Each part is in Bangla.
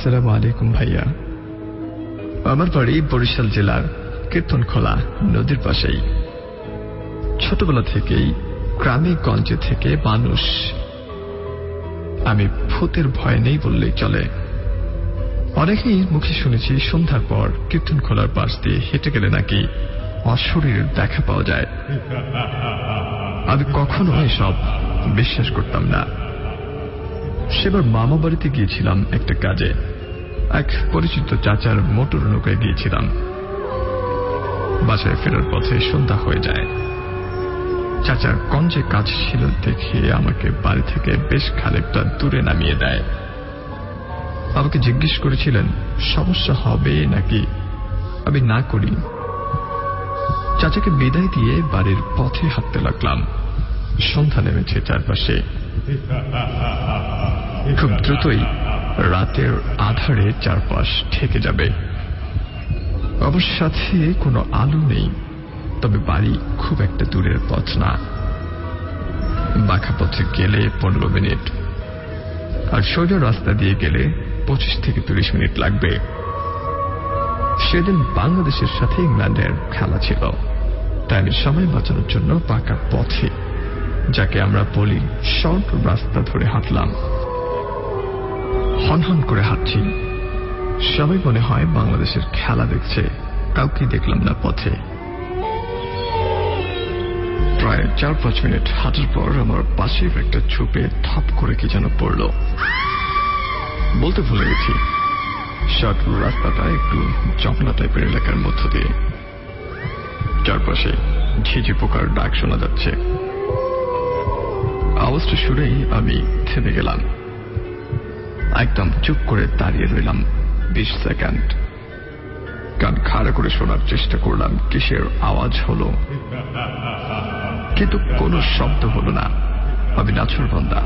আসসালামু আলাইকুম ভাইয়া। আমার বাড়ি বরিশাল জেলার কীর্তনখোলা নদীর পাশেই। ছোটবেলা থেকেই গ্রামে গঞ্জে থেকে মানুষ। আমি ভূতের ভয় নেই বললেই চলে। অনেকেই মুখে শুনেছি সন্ধ্যার পর কীর্তন খোলার পাশ দিয়ে হেঁটে গেলে নাকি অশরীরের দেখা পাওয়া যায়। আমি কখনো এসব বিশ্বাস করতাম না। সেবার মামা বাড়িতে গিয়েছিলাম একটা কাজে। এক পরিচিত চাচার মোটর নৌকায় গিয়েছিলাম। বাসায় ফেরার পথে সন্ধ্যা হয়ে যায়। চাচার কঞ্জে কাজ ছিল দেখে আমাকে বাড়ি থেকে বেশ খানিকটা দূরে নামিয়ে দেয়। আমাকে জিজ্ঞেস করেছিলেন, সমস্যা হবে নাকি? আমি, না করি। চাচাকে বিদায় দিয়ে বাড়ির পথে হাঁটতে লাগলাম। সন্ধ্যা নেমেছে চারপাশে। খুব দ্রুতই রাতের আধারে চারপাশ ঠেকে যাবে। আমার সাথে কোনো আলো নেই, তবে বাড়ি খুব একটা দূরের পথ না। বাঁকা পথে গেলে পনেরো মিনিট, আর সোজা রাস্তা দিয়ে গেলে পঁচিশ থেকে তিরিশ মিনিট লাগবে। সেদিন বাংলাদেশের সাথে ইংল্যান্ডের খেলা ছিল, তাই আমি সময় বাঁচানোর জন্য পাকা পথে, যাকে আমরা বলি শর্ট রাস্তা ধরে হাঁটলাম। হনহন করে হাঁটছি। সবাই মনে হয় বাংলাদেশের খেলা দেখছে কাউকে দেখলাম না পথে। প্রায় চার পাঁচ মিনিট হাঁটার পর আমার পাশের একটা ঝুপে থপ করে কি যেন পড়ল। বলতে ভুলে গেছি শর্ট রাস্তাটা একটু জপনা টাইপের এলাকার মধ্য দিয়ে। চারপাশে ঝিঝি পোকার ডাক শোনা যাচ্ছে। আওয়াজটা শুনেই আমি থেমে গেলাম। একদম চুপ করে দাঁড়িয়ে রইলাম। বিশ সেকেন্ড। কান খাড়া করে শোনার চেষ্টা করলাম, কিসের আওয়াজ হলো? কিন্তু কোনো শব্দ হলো না। আমি নাছর বন্দা।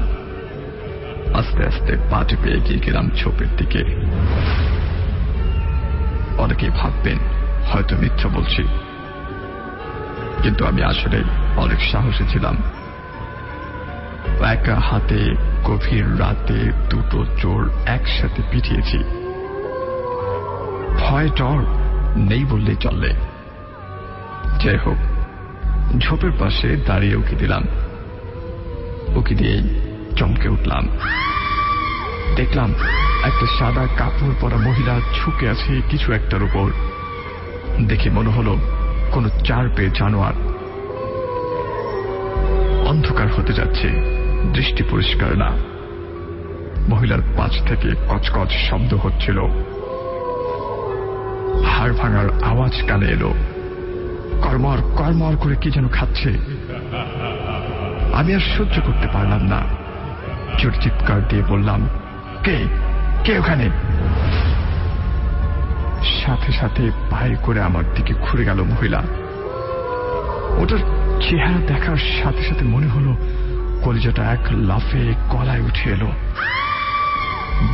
আস্তে আস্তে পা পেয়ে গিয়ে গেলাম ছোপের দিকে। অনেকেই ভাববেন, হয়তো মিথ্যা বলছি। কিন্তু আমি আসলে অনেক সাহসী ছিলাম। একা হাতে গভীর রাতে দুটো চোর একসাথে পিটিয়েছি। ভয় ডর নেই বললেই চললে যাই হোক, ঝোপের পাশে দাঁড়িয়ে উকি দিলাম। উকি দিয়েই চমকে উঠলাম। দেখলাম একটা সাদা কাপড় পরা মহিলা ঝুঁকে আছে কিছু একটার উপর। দেখে মনে হলো কোনো চার পেয়ে জানোয়ার। অন্ধকার হতে যাচ্ছে, দৃষ্টি পরিষ্কার না। মহিলার পাশ থেকে কচকচ শব্দ হচ্ছিল। হাড় ভাঙার আওয়াজ কানে এলো। কর্মর কর্মর করে কি যেন খাচ্ছে। আমি আর সহ্য করতে পারলাম না। চোর চিৎকার দিয়ে বললাম, কে? কে ওখানে? সাথে সাথে পায়ে করে আমার দিকে ঘুরে গেল মহিলা। ওটার চেহারা দেখার সাথে সাথে মনে হলো, কলিজাটা এক লাফে কলায় উঠে এলো।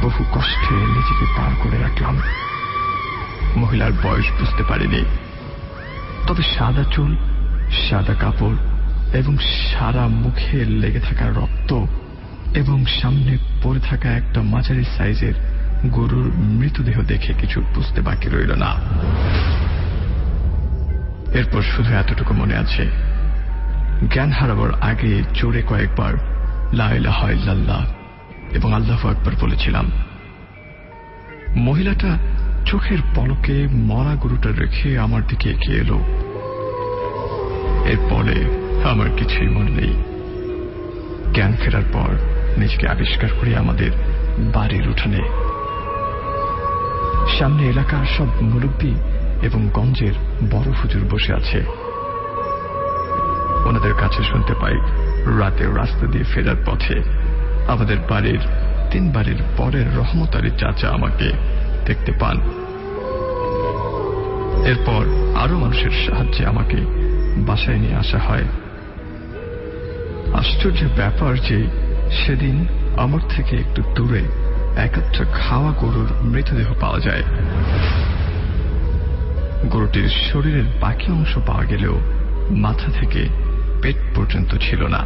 বহু কষ্টে নিজেকে পার করে রাখলাম। মহিলার বয়স বুঝতে পারিনি। তবে সাদা চুল, সাদা কাপড় এবং সারা মুখে লেগে থাকা রক্ত এবং সামনে পড়ে থাকা একটা মাঝারি সাইজের গরুর মৃতদেহ দেখে কিছু বুঝতে বাকি রইল না। এরপর শুধু এতটুকু মনে আছে, জ্ঞান হারাবার আগে জোরে কয়েকবার লাইলাহ এবং আল্লাহ একবার বলেছিলাম, মহিলাটা চোখের পলকে মরা গরুটা রেখে আমার দিকে এগিয়ে এলো। এরপরে আমার কিছুই মনে নেই। জ্ঞান ফেরার পর নিজেকে আবিষ্কার করি আমাদের বাড়ির উঠানে। সামনে এলাকার সব মুরব্বী এবং গঞ্জের বড় হুজুর বসে আছে। ওনাদের কাছে শুনতে পাই, রাতে রাস্তা দিয়ে ফেরার পথে আমাদের বাড়ির, তিন বাড়ির পরের রহমত আলী চাচা আমাকে দেখতে পান। এরপর আরও মানুষের সাহায্যে আমাকে বাসায় নিয়ে আসা হয়। আশ্চর্য ব্যাপার যে সেদিন আমার থেকে একটু দূরে একটা খাওয়া গরুর মৃতদেহ পাওয়া যায়। গরুটির শরীরের বাকি অংশ পাওয়া গেলেও মাথা থেকে পেট পর্যন্ত ছিল না।